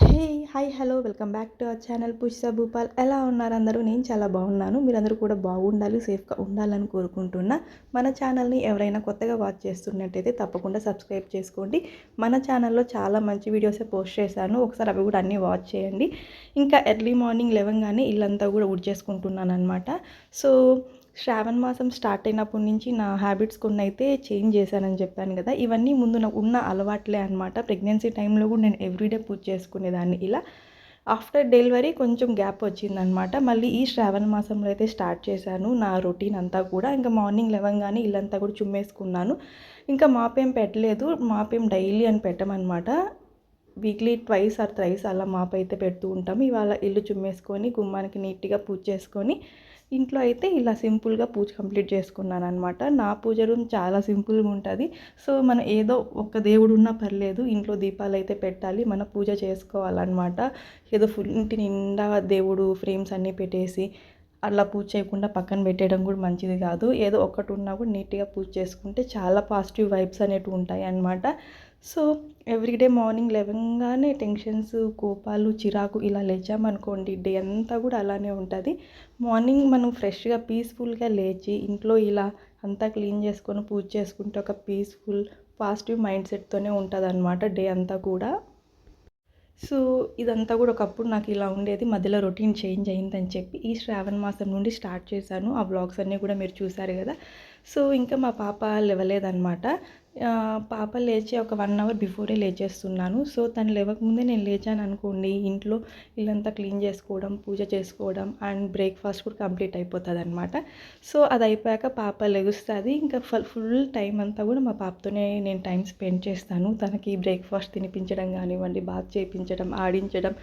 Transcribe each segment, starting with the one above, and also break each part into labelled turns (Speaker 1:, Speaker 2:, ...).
Speaker 1: Hey hi hello welcome back to our channel Pushita Bhupal. ఎలా ఉన్నారు అందరూ? నేను చాలా బాగున్నాను. మీరందరూ కూడా బాగుండాలి సేఫ్గా ఉండాలని కోరుకుంటున్నా. మన ఛానల్ని ఎవరైనా కొత్తగా వాచ్ చేస్తున్నట్టయితే తప్పకుండా సబ్స్క్రైబ్ చేసుకోండి. మన ఛానల్లో చాలా మంచి వీడియోసే పోస్ట్ చేశాను. ఒకసారి అవి కూడా అన్నీ వాచ్ చేయండి. ఇంకా ఎర్లీ మార్నింగ్ లేవగానే ఇల్లంతా కూడా వుడ్ చేసుకుంటున్నాను అనమాట సో శ్రావణ మాసం స్టార్ట్ అయినప్పటి నుంచి నా హ్యాబిట్స్ కొన్ని అయితే చేంజ్ చేశానని చెప్పాను కదా. ఇవన్నీ ముందు నాకు ఉన్న అలవాట్లే అనమాట ప్రెగ్నెన్సీ టైంలో కూడా నేను ఎవ్రీడే పూజ చేసుకునేదాన్ని. ఇలా ఆఫ్టర్ డెలివరీ కొంచెం గ్యాప్ వచ్చిందనమాట మళ్ళీ ఈ శ్రావణ మాసంలో అయితే స్టార్ట్ చేశాను నా రొటీన్ అంతా కూడా. ఇంకా మార్నింగ్ లేవగానే ఇల్లంతా కూడా చుమ్మేసుకున్నాను. ఇంకా మాపేం పెట్టలేదు. మాపేం డైలీ అని పెట్టమనమాట వీక్లీ ట్వైస్ ఆర్ థ్రైస్ అలా మాప్ అయితే పెడుతూ ఉంటాము. ఇవాళ ఇల్లు చుమ్మేసుకొని గుమ్మానికి నీట్గా పూజ చేసుకొని ఇంట్లో అయితే ఇలా సింపుల్గా పూజ కంప్లీట్ చేసుకున్నాను అనమాట నా పూజ రూమ్ చాలా సింపుల్గా ఉంటుంది. సో మనం ఏదో ఒక దేవుడు ఉన్నా పర్లేదు ఇంట్లో దీపాలు అయితే పెట్టాలి మన పూజ చేసుకోవాలన్నమాట. ఏదో ఫుల్ ఇంటి నిండా దేవుడు ఫ్రేమ్స్ అన్నీ పెట్టేసి అలా పూజ చేయకుండా పక్కన పెట్టేయడం కూడా మంచిది కాదు. ఏదో ఒకటి ఉన్నా కూడా నీట్గా పూజ చేసుకుంటే చాలా పాజిటివ్ వైబ్స్ అనేవి ఉంటాయి అన్నమాట. సో ఎవ్రీడే మార్నింగ్ లేవగానే టెన్షన్స్ కోపాలు చిరాకు ఇలా లేచామనుకోండి డే అంతా కూడా అలానే ఉంటుంది. మార్నింగ్ మనం ఫ్రెష్గా పీస్ఫుల్గా లేచి ఇంట్లో ఇలా అంతా క్లీన్ చేసుకొని పూజ చేసుకుంటే ఒక పీస్ఫుల్ పాజిటివ్ మైండ్ సెట్తోనే ఉంటుంది అనమాట డే అంతా కూడా. సో ఇదంతా కూడా ఒకప్పుడు నాకు ఇలా ఉండేది. మధ్యలో రొటీన్ చేంజ్ అయిందని చెప్పి ఈ శ్రావణ మాసం నుండి స్టార్ట్ చేశాను. ఆ బ్లాగ్స్ అన్నీ కూడా మీరు చూసారు కదా. సో ఇంకా మా పాప లేవలేదనమాట పాప లేచి ఒక వన్ అవర్ బిఫోరే లేచేస్తున్నాను. సో తను లేవకముందే నేను లేచాను అనుకోండి ఇంట్లో ఇల్లంతా క్లీన్ చేసుకోవడం పూజ చేసుకోవడం అండ్ బ్రేక్ఫాస్ట్ కూడా కంప్లీట్ అయిపోతుంది అనమాట సో అది అయిపోయాక పాప లెగుస్తుంది. ఇంకా ఫుల్ టైం అంతా కూడా మా పాపతోనే నేను టైం స్పెండ్ చేస్తాను. తనకి బ్రేక్ఫాస్ట్ తినిపించడం కానివ్వండి బాత్ చేయించడం ఆడించడం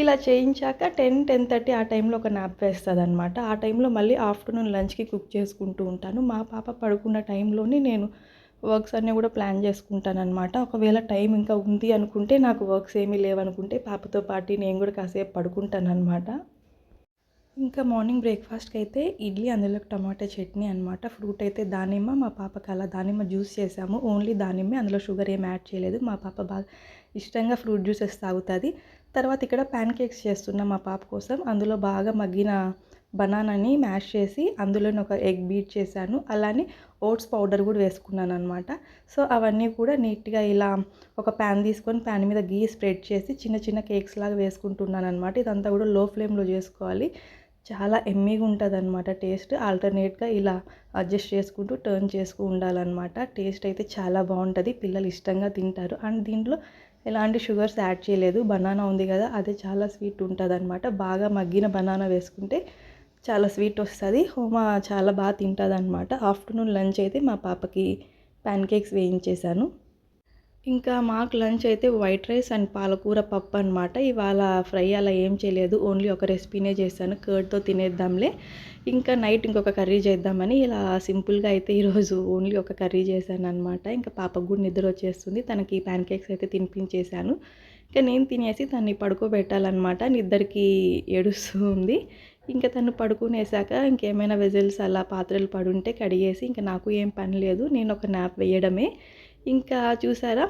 Speaker 1: ఇలా చేయించాక టెన్ టెన్ థర్టీ ఆ టైంలో ఒక నాప్ వేస్తుంది అనమాట ఆ టైంలో మళ్ళీ ఆఫ్టర్నూన్ లంచ్కి కుక్ చేసుకుంటూ ఉంటాను. మా పాప పడుకున్న టైంలోనే నేను వర్క్స్ అన్నీ కూడా ప్లాన్ చేసుకుంటానమాట ఒకవేళ టైం ఇంకా ఉంది అనుకుంటే నాకు వర్క్స్ ఏమీ లేవనుకుంటే పాపతో పాటు నేను కూడా కాసేపు పడుకుంటానమాట ఇంకా మార్నింగ్ బ్రేక్ఫాస్ట్కి అయితే ఇడ్లీ అందులో టమాటా చట్నీ అనమాట ఫ్రూట్ అయితే దానిమ్మ మా పాపకి అలా దానిమ్మ జ్యూస్ చేసాము. ఓన్లీ దానిమ్మే అందులో షుగర్ ఏం యాడ్ చేయలేదు. మా పాప బాగా ఇష్టంగా ఫ్రూట్ జ్యూసెస్ తాగుతుంది. తర్వాత ఇక్కడ ప్యాన్ కేక్స్ చేస్తున్నాం మా పాప కోసం. అందులో బాగా మగ్గిన బనానాని మ్యాష్ చేసి అందులోనే ఒక ఎగ్ బీట్ చేశాను. అలానే ఓట్స్ పౌడర్ కూడా వేసుకున్నాను అనమాట సో అవన్నీ కూడా నీట్గా ఇలా ఒక ప్యాన్ తీసుకొని ప్యాన్ మీద గీ స్ప్రెడ్ చేసి చిన్న చిన్న కేక్స్ లాగా వేసుకుంటున్నాను అనమాట ఇదంతా కూడా లో ఫ్లేమ్లో చేసుకోవాలి. చాలా ఎమ్మీగా ఉంటుంది అనమాట టేస్ట్. ఆల్టర్నేట్గా ఇలా అడ్జస్ట్ చేసుకుంటూ టర్న్ చేసుకు ఉండాలన్నమాట. టేస్ట్ అయితే చాలా బాగుంటుంది. పిల్లలు ఇష్టంగా తింటారు. అండ్ దీంట్లో ఎలాంటి షుగర్స్ యాడ్ చేయలేదు. బనానా ఉంది కదా అదే చాలా స్వీట్ ఉంటుంది అనమాట బాగా మగ్గిన బనానా వేసుకుంటే చాలా స్వీట్ వస్తుంది. హోమా చాలా బాగా తింటుంది అనమాట ఆఫ్టర్నూన్ లంచ్ అయితే మా పాపకి ప్యాన్ కేక్స్ వేయించేశాను. ఇంకా మాకు లంచ్ అయితే వైట్ రైస్ అండ్ పాలకూర పప్పు అనమాట ఇవాళ ఫ్రై అలా ఏం చేయలేదు. ఓన్లీ ఒక రెసిపీనే చేశాను. కర్డ్తో తినేద్దాంలే. ఇంకా నైట్ ఇంకొక కర్రీ చేద్దామని ఇలా సింపుల్గా అయితే ఈరోజు ఓన్లీ ఒక కర్రీ చేశాను అనమాట ఇంకా పాపకు కూడా నిద్ర వచ్చేస్తుంది. తనకి ప్యాన్ కేక్స్ అయితే తినిపించేశాను. ఇంకా నేను తినేసి తన్ని పడుకోబెట్టాలన్నమాట. నిద్దరికి ఏడుస్తూ ఉంది ఇంకా తను పడుకునేసాక ఇంకేమైనా వెజిల్స్ అలా పాత్రలు పడుంటే కడిగేసి ఇంకా నాకు ఏం పని లేదు నేను ఒక నాప్ వేయడమే. ఇంకా చూసారా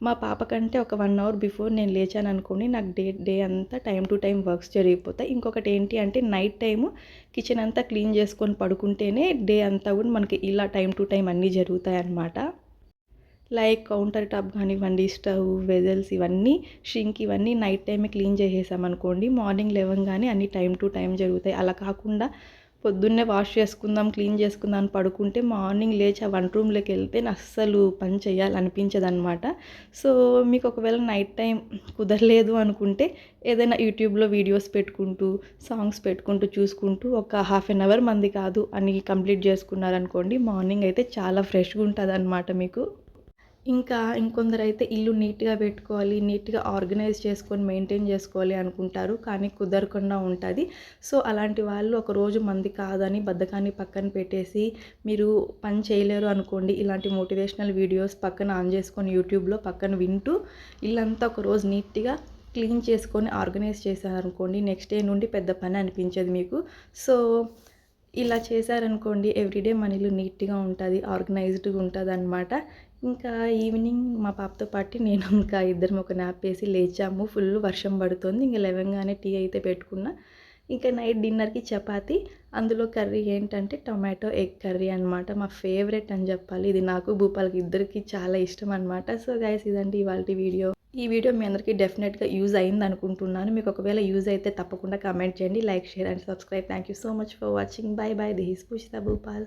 Speaker 1: మా పాప కంటే ఒక వన్ అవర్ బిఫోర్ నేను లేచాను అనుకోండి నాకు డే డే అంతా టైం టు టైం వర్క్స్ జరిగిపోతాయి. ఇంకొకటి ఏంటి అంటే నైట్ టైము కిచెన్ అంతా క్లీన్ చేసుకొని పడుకుంటేనే డే అంతా కూడా మనకి ఇలా టైం టు టైం అన్నీ జరుగుతాయి అన్నమాట లైక్ కౌంటర్ టాప్ కానివ్వండి స్టవ్ వెజల్స్ ఇవన్నీ షింక్ ఇవన్నీ నైట్ టైమే క్లీన్ చేసేసామనుకోండి మార్నింగ్ లేవంగానే అన్ని టైం టు టైం జరుగుతాయి. అలా కాకుండా పొద్దున్నే వాష్ చేసుకుందాం క్లీన్ చేసుకుందాం అని పడుకుంటే మార్నింగ్ లేచి ఆ వంట రూమ్లోకి వెళ్తే అస్సలు పని చేయాలనిపించదు అనమాట సో మీకు ఒకవేళ నైట్ టైం కుదరలేదు అనుకుంటే ఏదైనా యూట్యూబ్లో వీడియోస్ పెట్టుకుంటూ సాంగ్స్ పెట్టుకుంటూ చూసుకుంటూ ఒక హాఫ్ అన్ అవర్ మంది కాదు అని కంప్లీట్ చేసుకున్నారనుకోండి మార్నింగ్ అయితే చాలా ఫ్రెష్గా ఉంటుంది అనమాట మీకు. ఇంకా ఇంకొందరైతే ఇల్లు నీట్గా పెట్టుకోవాలి నీట్గా ఆర్గనైజ్ చేసుకొని మెయింటైన్ చేసుకోవాలి అనుకుంటారు కానీ కుదరకుండా ఉంటుంది. సో అలాంటి వాళ్ళు ఒక రోజు మంది కాదని బద్ధకాన్ని పక్కన పెట్టేసి మీరు పని చేయలేరు అనుకోండి ఇలాంటి మోటివేషనల్ వీడియోస్ పక్కన ఆన్ చేసుకొని యూట్యూబ్లో పక్కన వింటూ ఇల్లంతా ఒక రోజు నీట్గా క్లీన్ చేసుకొని ఆర్గనైజ్ చేశారనుకోండి నెక్స్ట్ డే నుండి పెద్ద పని అనిపించదు మీకు. సో ఇలా చేశారనుకోండి ఎవ్రీడే మన ఇల్లు నీట్గా ఉంటుంది ఆర్గనైజ్డ్గా ఉంటుంది అనమాట ఇంకా ఈవినింగ్ మా పాపతో పాటు నేను ఇంకా ఇద్దరం ఒక నాప్ వేసి లేచాము. ఫుల్ వర్షం పడుతుంది. ఇంకా లేవగానే టీ అయితే పెట్టుకున్నా. ఇంకా నైట్ డిన్నర్కి చపాతి అందులో కర్రీ ఏంటంటే టొమాటో ఎగ్ కర్రీ అనమాట మా ఫేవరెట్ అని చెప్పాలి. ఇది నాకు భూపాల్కి ఇద్దరికి చాలా ఇష్టం అనమాట సో గైస్ ఇదండి ఇవాళ వీడియో ఈ వీడియో మీ అందరికీ డెఫినెట్గా యూజ్ అయింది అనుకుంటున్నాను. మీకు ఒకవేళ యూజ్ అయితే తప్పకుండా కామెంట్ చేయండి like share and subscribe. Thank you so much for watching bye bye this Pushita Bhupal